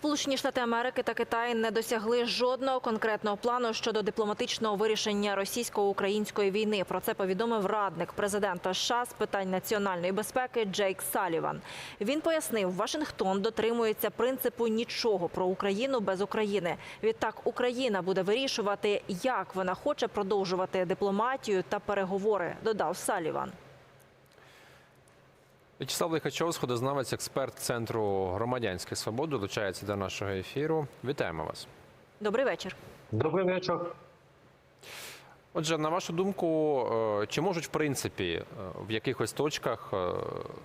Сполучені Штати Америки та Китай не досягли жодного конкретного плану щодо дипломатичного вирішення російсько-української війни. Про це повідомив радник президента США з питань національної безпеки Джейк Саліван. Він пояснив, Вашингтон дотримується принципу нічого про Україну без України. Відтак Україна буде вирішувати, як вона хоче продовжувати дипломатію та переговори. Додав Саліван. В'ячеслав Лихачов, сходознавець, експерт Центру громадянських свобод, долучається до нашого ефіру. Вітаємо вас. Добрий вечір. Добрий вечір. Отже, на вашу думку, е, чи можуть в принципі е, в якихось точках е,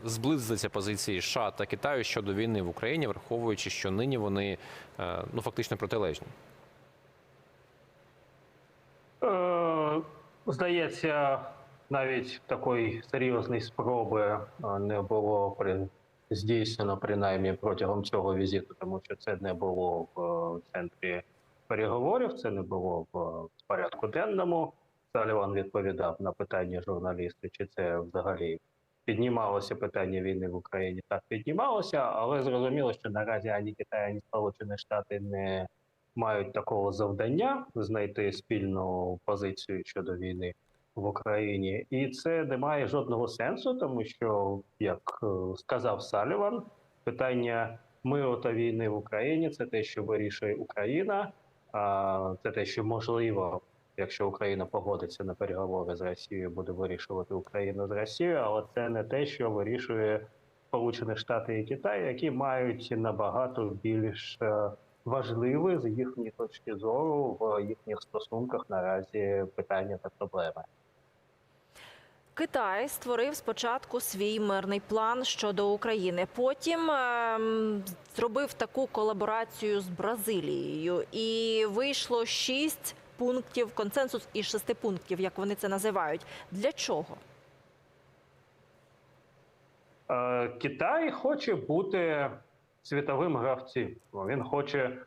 зблизитися позиції США та Китаю щодо війни в Україні, враховуючи, що нині вони ну фактично протилежні? Е, здається, навіть такої серйозної спроби е, не було при здійснено принаймні протягом цього візиту, тому що це не було в е, центрі переговорів, це не було в е, порядку денному. Саліван відповідав на питання журналістів, чи це взагалі піднімалося питання війни в Україні. Так піднімалося, але зрозуміло, що наразі ані Китай, ані Сполучені Штати не мають такого завдання знайти спільну позицію щодо війни в Україні, і це не має жодного сенсу, тому що, як е, сказав Саліван, питання миру та війни в Україні це те, що вирішує Україна, а це те, що можливо, якщо Україна погодиться на переговори з Росією, буде вирішувати Україна з Росією, але це не те, що вирішує Сполучені Штати і Китай, які мають набагато більш е, важливе з їхньої точки зору в їхніх стосунках наразі питання та проблеми. Китай створив спочатку свій мирний план щодо України. Потім ем, зробив таку колаборацію з Бразилією, і вийшло шість пунктів, консенсус із шести пунктів, як вони це називають. Для чого? Е, Китай хоче бути світовим гравцем. Він хоче,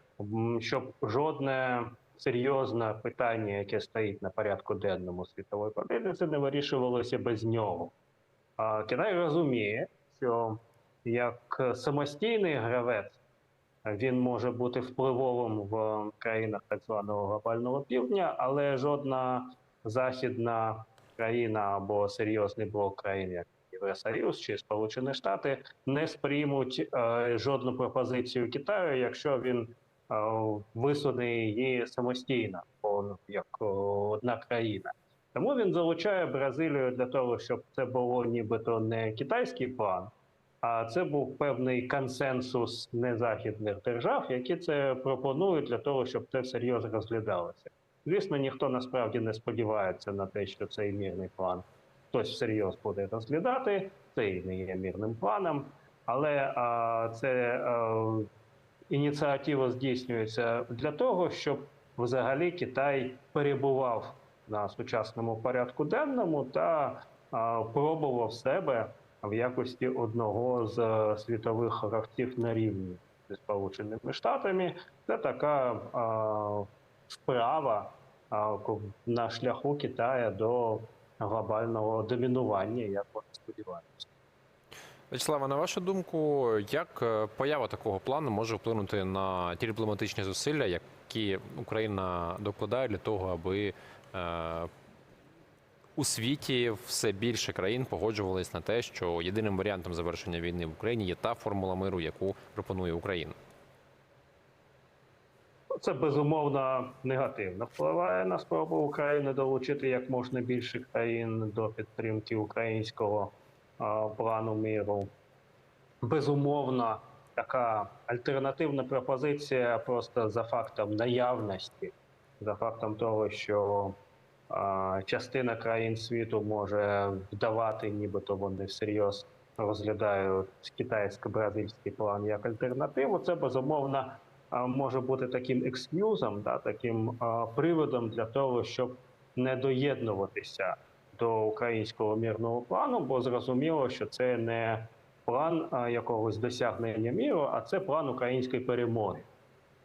щоб жодне серйозне питання, яке стоїть на порядку денному світової політиці, не вирішувалося без нього. А Китай розуміє, що як самостійний гравець він може бути впливовим в країнах так званого глобального півдня, але жодна західна країна або серйозний блок країн, як Євросоюз чи Сполучені Штати, не сприймуть е, жодну пропозицію Китаю, якщо він висуне її самостійно, як одна країна. Тому він залучає Бразилію для того, щоб це було нібито не китайський план, а це був певний консенсус незахідних держав, які це пропонують для того, щоб це серйозно розглядалося. Звісно, ніхто насправді не сподівається на те, що цей мірний план хтось всерйоз буде розглядати. Це і не є мірним планом, але а, це а, ініціатива здійснюється для того, щоб взагалі Китай перебував на сучасному порядку денному та а, пробував себе в якості одного з е, світових гравців на рівні зі Сполученими Штатами. Це така а, справа а, на шляху Китая до глобального домінування, як вони сподіваються. Вячеслава, на вашу думку, як е, поява такого плану може вплинути на ті дипломатичні зусилля, які Україна докладає для того, аби е, у світі все більше країн погоджувались на те, що єдиним варіантом завершення війни в Україні є та формула миру, яку пропонує Україна. Це безумовно негативно впливає на спробу України долучити як можна більше країн до підтримки українського плану миру. Безумовно, така альтернативна пропозиція просто за фактом наявності, за фактом того, що частина країн світу може вдавати, нібито вони всерйоз розглядають китайсько-бразильський план як альтернативу. Це безумовно може бути таким екскюзом, да, таким приводом для того, щоб не доєднуватися до українського мирного плану, бо зрозуміло, що це не план якогось досягнення міру, а це план української перемоги.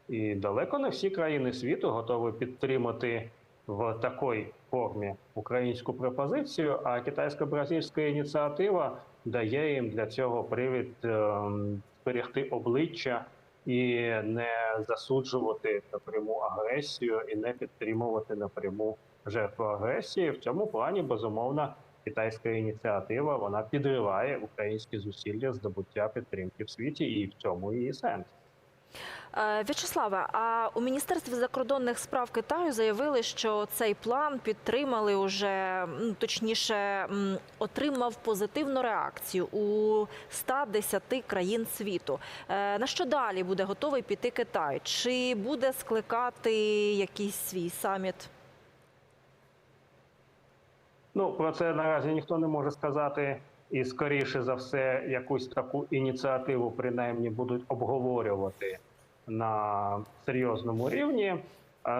І далеко не всі країни світу готові підтримати в такій формі українську пропозицію, а китайсько-бразильська ініціатива дає їм для цього привід ем, зберегти обличчя і не засуджувати напряму агресію і не підтримувати напряму жертву агресії. В цьому плані безумовно китайська ініціатива вона підриває українські зусилля здобуття підтримки в світі, і в цьому її сенс. Е, В'ячеславе, а у міністерстві закордонних справ Китаю заявили, що цей план підтримали уже точніше отримав позитивну реакцію у 110 країн світу. Е, На що далі буде готовий піти Китай? Чи буде скликати якийсь свій саміт? Ну про це наразі ніхто не може сказати. І скоріше за все, якусь таку ініціативу принаймні будуть обговорювати на серйозному рівні.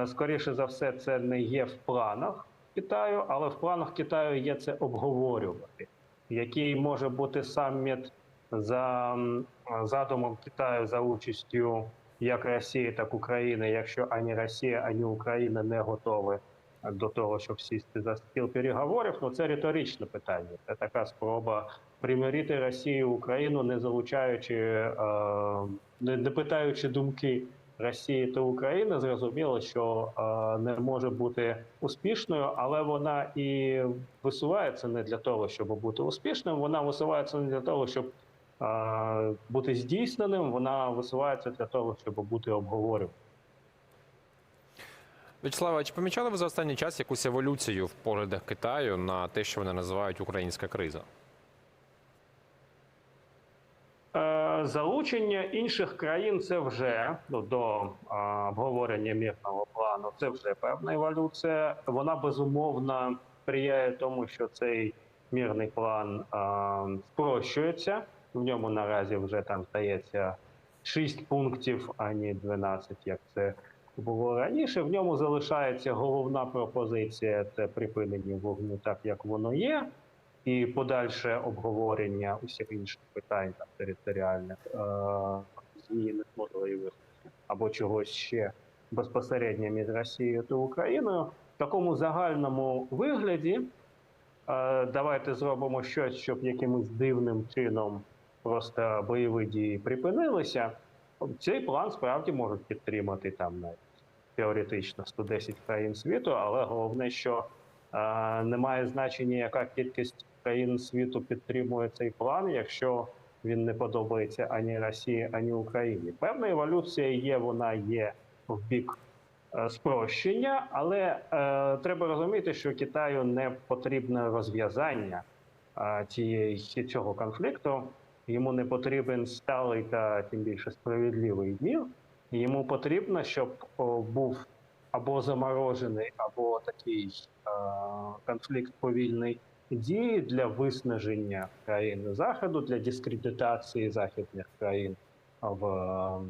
Скоріше за все, це не є в планах Китаю, але в планах Китаю є це обговорювати. Який може бути саміт за задумом Китаю за участю як Росії, так України, якщо ані Росія, ані Україна не готові до того, щоб сісти за стіл переговорів, ну це риторичне питання. Це така спроба примирити Росію Україну, не залучаючи, е, не, питаючи думки Росії та України. Зрозуміло, що е, не може бути успішною, але вона і висувається не для того, щоб бути успішним. Вона висувається не для того, щоб е, бути здійсненим. Вона висувається для того, щоб бути обговорюваним. Вячеслава, чи помічали ви за останній час якусь еволюцію в поглядах Китаю на те, що вони називають українська криза? Е, Залучення інших країн це вже ну, до обговорення мирного плану. Це вже певна еволюція. Вона безумовно сприяє тому, що цей мирний план спрощується. В ньому наразі вже там здається 6 пунктів, а не 12, як це було раніше. В ньому залишається головна пропозиція це припинення вогню, так як воно є і подальше обговорення усіх інших питань там, територіальних е- зміни можливих або чогось ще безпосередньо між Росією та Україною. В такому загальному вигляді е- давайте зробимо щось, щоб якимось дивним чином просто бойові дії припинилися. Цей план справді можуть підтримати там навіть теоретично 110 країн світу, але головне, що Е, Немає значення, яка кількість країн світу підтримує цей план, якщо він не подобається ані Росії, ані Україні. Певна еволюція є, вона є в бік е, спрощення, але е, треба розуміти, що Китаю не потрібне розв'язання е, тієї цього конфлікту. Йому не потрібен сталий та тим більше справедливий мір. Йому потрібно, щоб був або заморожений, або такий конфлікт повільний дії для виснаження країн заходу, для дискредитації західних країн в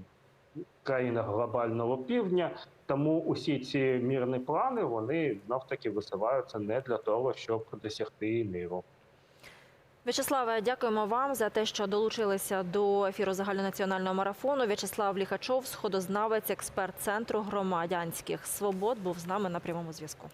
країнах глобального півдня. Тому усі ці мирні плани вони знов таки висуваються не для того, щоб досягти миру. В'ячеславе, дякуємо вам за те, що долучилися до ефіру загальнонаціонального марафону. В'ячеслав Ліхачов, сходознавець, експерт центру громадянських свобод, був з нами на прямому зв'язку.